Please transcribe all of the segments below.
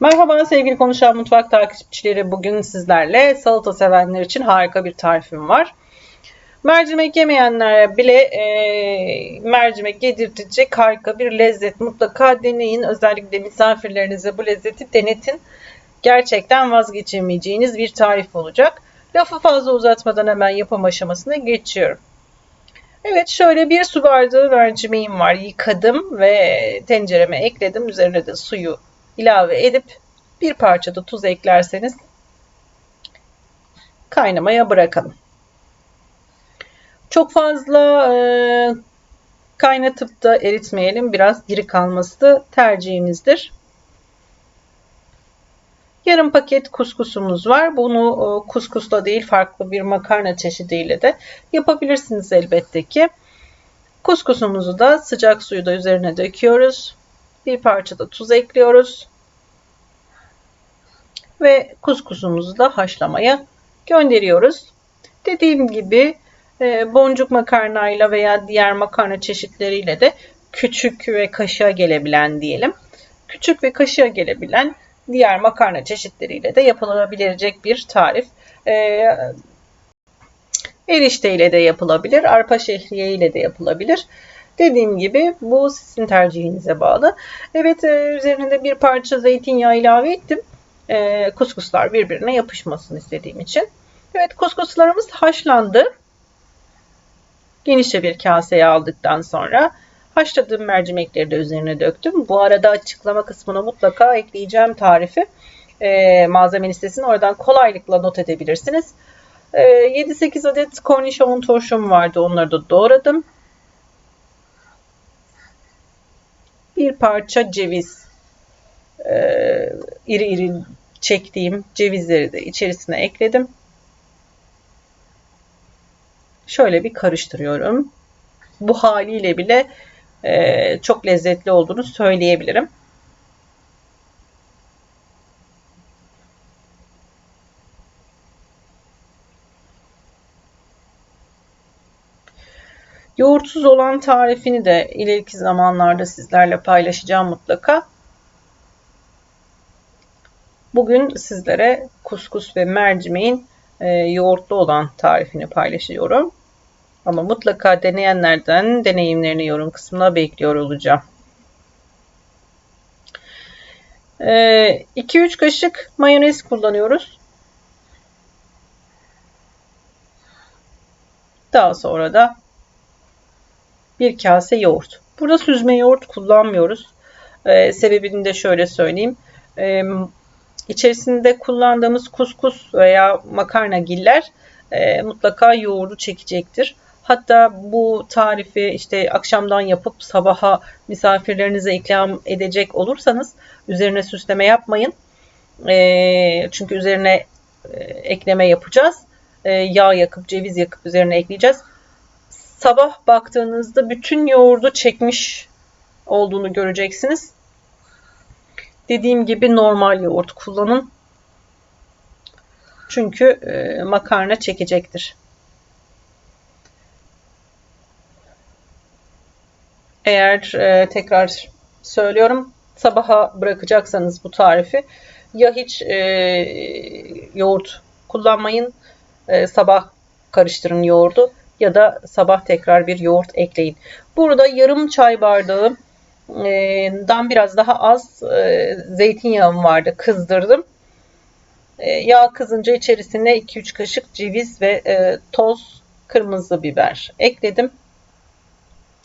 Merhaba sevgili Konuşan Mutfak takipçileri. Bugün sizlerle salata sevenler için harika bir tarifim var. Mercimek yemeyenlere bile e, mercimek yedirtecek harika bir lezzet. Mutlaka deneyin. Özellikle misafirlerinize bu lezzeti denetin. Gerçekten vazgeçemeyeceğiniz bir tarif olacak. Lafı fazla uzatmadan hemen yapım aşamasına geçiyorum. Evet şöyle bir su bardağı mercimeğim var. Yıkadım ve tencereme ekledim. Üzerine de suyu ilave edip bir parça da tuz eklerseniz kaynamaya bırakalım. Çok fazla e, kaynatıp da eritmeyelim. Biraz diri kalması da tercihimizdir. Yarım paket kuskusumuz var. Bunu e, kuskusla değil farklı bir makarna çeşidiyle de yapabilirsiniz elbette ki. Kuskusumuzu da sıcak suyu da üzerine döküyoruz. Bir parça da tuz ekliyoruz. Ve kuskusumuzu da haşlamaya gönderiyoruz. Dediğim gibi e, boncuk makarnayla veya diğer makarna çeşitleriyle de küçük ve kaşığa gelebilen diyelim. Küçük ve kaşığa gelebilen diğer makarna çeşitleriyle de yapılabilecek bir tarif. E, erişte ile de yapılabilir, arpa şehriye ile de yapılabilir. Dediğim gibi bu sizin tercihinize bağlı. Evet e, üzerine bir parça zeytinyağı ilave ettim. E, kuskuslar birbirine yapışmasın istediğim için. Evet kuskuslarımız haşlandı. Genişçe bir kaseye aldıktan sonra haşladığım mercimekleri de üzerine döktüm. Bu arada açıklama kısmına mutlaka ekleyeceğim tarifi. E, malzeme listesini oradan kolaylıkla not edebilirsiniz. E, 7-8 adet kornişon turşum vardı. Onları da doğradım. Bir parça ceviz e, iri iri çektiğim cevizleri de içerisine ekledim. Şöyle bir karıştırıyorum. Bu haliyle bile e, çok lezzetli olduğunu söyleyebilirim. Yoğurtsuz olan tarifini de ileriki zamanlarda sizlerle paylaşacağım mutlaka. Bugün sizlere kuskus ve mercimeğin e, yoğurtlu olan tarifini paylaşıyorum. Ama mutlaka deneyenlerden deneyimlerini yorum kısmına bekliyor olacağım. 2-3 e, kaşık mayonez kullanıyoruz. Daha sonra da bir kase yoğurt. Burada süzme yoğurt kullanmıyoruz. Ee, sebebini de şöyle söyleyeyim. Ee, içerisinde kullandığımız kuskus veya makarna giller e, mutlaka yoğurdu çekecektir. Hatta bu tarifi işte akşamdan yapıp sabaha misafirlerinize ikram edecek olursanız üzerine süsleme yapmayın. E, çünkü üzerine e, ekleme yapacağız. E, yağ yakıp ceviz yakıp üzerine ekleyeceğiz sabah baktığınızda bütün yoğurdu çekmiş olduğunu göreceksiniz. Dediğim gibi normal yoğurt kullanın. Çünkü e, makarna çekecektir. Eğer e, tekrar söylüyorum sabaha bırakacaksanız bu tarifi ya hiç e, yoğurt kullanmayın e, sabah karıştırın yoğurdu ya da sabah tekrar bir yoğurt ekleyin. Burada yarım çay bardağından biraz daha az e, zeytinyağım vardı. Kızdırdım. E, yağ kızınca içerisine 2-3 kaşık ceviz ve e, toz kırmızı biber ekledim.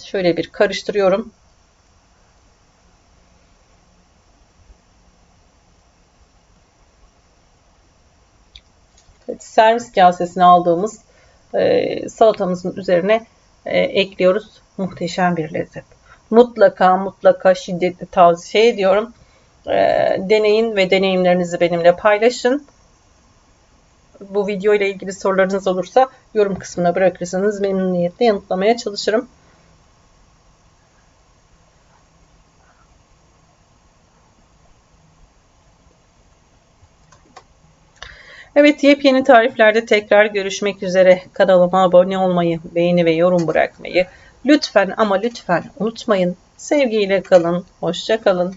Şöyle bir karıştırıyorum. Servis kasesine aldığımız e, salatamızın üzerine e, ekliyoruz. Muhteşem bir lezzet. Mutlaka mutlaka şiddetli tavsiye ediyorum. E, deneyin ve deneyimlerinizi benimle paylaşın. Bu video ile ilgili sorularınız olursa yorum kısmına bırakırsanız memnuniyetle yanıtlamaya çalışırım. Evet yepyeni tariflerde tekrar görüşmek üzere. Kanalıma abone olmayı, beğeni ve yorum bırakmayı lütfen ama lütfen unutmayın. Sevgiyle kalın, hoşça kalın.